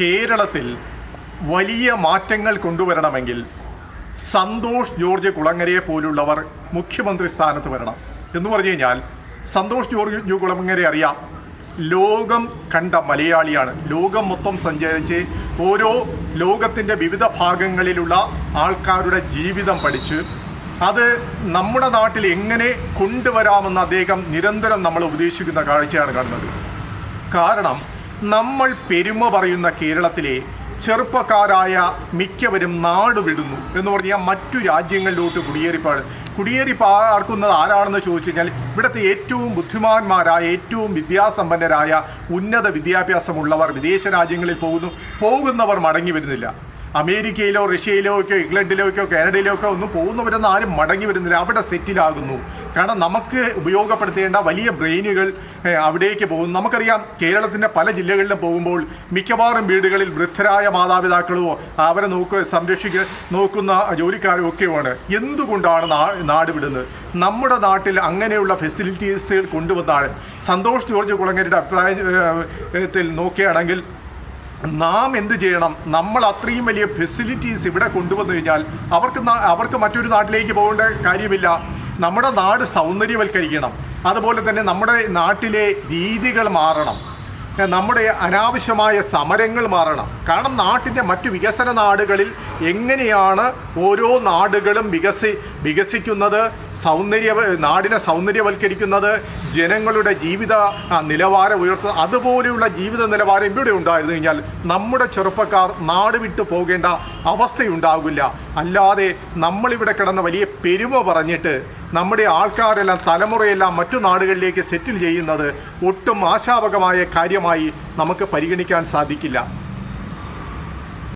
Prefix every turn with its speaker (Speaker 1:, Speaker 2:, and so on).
Speaker 1: കേരളത്തിൽ വലിയ മാറ്റങ്ങൾ കൊണ്ടുവരണമെങ്കിൽ സന്തോഷ് ജോർജ് കുളങ്ങരയെ പോലുള്ളവർ മുഖ്യമന്ത്രി സ്ഥാനത്ത് വരണം. എന്ന് പറഞ്ഞു കഴിഞ്ഞാൽ സന്തോഷ് ജോർജ് കുളങ്ങരെ അറിയാം. ലോകം കണ്ട മലയാളിയാണ്. ലോകം മൊത്തം സഞ്ചരിച്ച് ഓരോ ലോകത്തിന്റെ വിവിധ ഭാഗങ്ങളിലുള്ള ആൾക്കാരുടെ ജീവിതം പഠിച്ച് അത് നമ്മുടെ നാട്ടിൽ എങ്ങനെ കൊണ്ടുവരാമെന്ന് അദ്ദേഹം നിരന്തരം നമ്മൾ ഉപദേശിക്കുന്ന കാഴ്ചയാണ് കാണുന്നത്. കാരണം നമ്മൾ പെരുമ പറയുന്ന കേരളത്തിലെ ചെറുപ്പക്കാരായ മിക്കവരും നാട് വിടുന്നു എന്ന് പറഞ്ഞാൽ മറ്റു രാജ്യങ്ങളിലോട്ട് കുടിയേറിപ്പാട്. കുടിയേറി പാർക്കുന്നത് ആരാണെന്ന് ചോദിച്ചു കഴിഞ്ഞാൽ ഇവിടുത്തെ ഏറ്റവും ബുദ്ധിമാന്മാരായ ഏറ്റവും വിദ്യാസമ്പന്നരായ ഉന്നത വിദ്യാഭ്യാസമുള്ളവർ വിദേശ രാജ്യങ്ങളിൽ പോകുന്നു. പോകുന്നവർ മടങ്ങി വരുന്നില്ല. അമേരിക്കയിലോ റഷ്യയിലോ ഒക്കെ ഇംഗ്ലണ്ടിലേക്കോ കാനഡയിലേക്കോ ഒന്നും പോകുന്നവരൊന്നും ആരും മടങ്ങി വരുന്നില്ല. അവിടെ സെറ്റിലാകുന്നു. കാരണം നമുക്ക് ഉപയോഗപ്പെടുത്തേണ്ട വലിയ ബ്രെയിനുകൾ അവിടേക്ക് പോകുന്നു. നമുക്കറിയാം കേരളത്തിന്റെ പല ജില്ലകളിലും പോകുമ്പോൾ മിക്കവാറും വീടുകളിൽ വൃദ്ധരായ മാതാപിതാക്കളോ അവരെ നോക്ക് സംരക്ഷിക്ക നോക്കുന്ന ജോലിക്കാരോ ഒക്കെയാണ് എന്തുകൊണ്ടാണ് നാട് വിടുന്നത്? നമ്മുടെ നാട്ടിൽ അങ്ങനെയുള്ള ഫെസിലിറ്റീസുകൾ കൊണ്ടുവന്നാൽ സന്തോഷ് ജോർജ് കുളങ്ങരുടെ അഭിപ്രായത്തിൽ നോക്കുകയാണെങ്കിൽ നാം എന്ത് ചെയ്യണം? നമ്മൾ അത്രയും വലിയ ഫെസിലിറ്റീസ് ഇവിടെ കൊണ്ടുവന്നു കഴിഞ്ഞാൽ അവർക്ക് അവർക്ക് മറ്റൊരു നാട്ടിലേക്ക് പോകേണ്ട കാര്യമില്ല. നമ്മുടെ നാട് സൗന്ദര്യവൽക്കരിക്കണം. അതുപോലെ തന്നെ നമ്മുടെ നാട്ടിലെ രീതികൾ മാറണം. നമ്മുടെ അനാവശ്യമായ സമരങ്ങൾ മാറണം. കാരണം നാട്ടിന്റെ മറ്റു വികസന നാടുകളിൽ എങ്ങനെയാണ് ഓരോ നാടുകളും വികസി വികസിക്കുന്നത് സൗന്ദര്യ നാടിനെ സൗന്ദര്യവൽക്കരിക്കുന്നത് ജനങ്ങളുടെ ജീവിത നിലവാരം ഉയർത്തുന്നത് അതുപോലെയുള്ള ജീവിത നിലവാരം ഇവിടെ ഉണ്ടായിരുന്നു കഴിഞ്ഞാൽ നമ്മുടെ ചെറുപ്പക്കാർ നാട് വിട്ടു പോകേണ്ട അവസ്ഥയുണ്ടാകില്ല. അല്ലാതെ നമ്മളിവിടെ കിടന്ന വലിയ പെരുമ പറഞ്ഞിട്ട് നമ്മുടെ ആൾക്കാരെല്ലാം തലമുറയെല്ലാം മറ്റു നാടുകളിലേക്ക് സെറ്റിൽ ചെയ്യുന്നത് ഒട്ടും ആശാവകമായ കാര്യമായി നമുക്ക് പരിഗണിക്കാൻ സാധിക്കില്ല.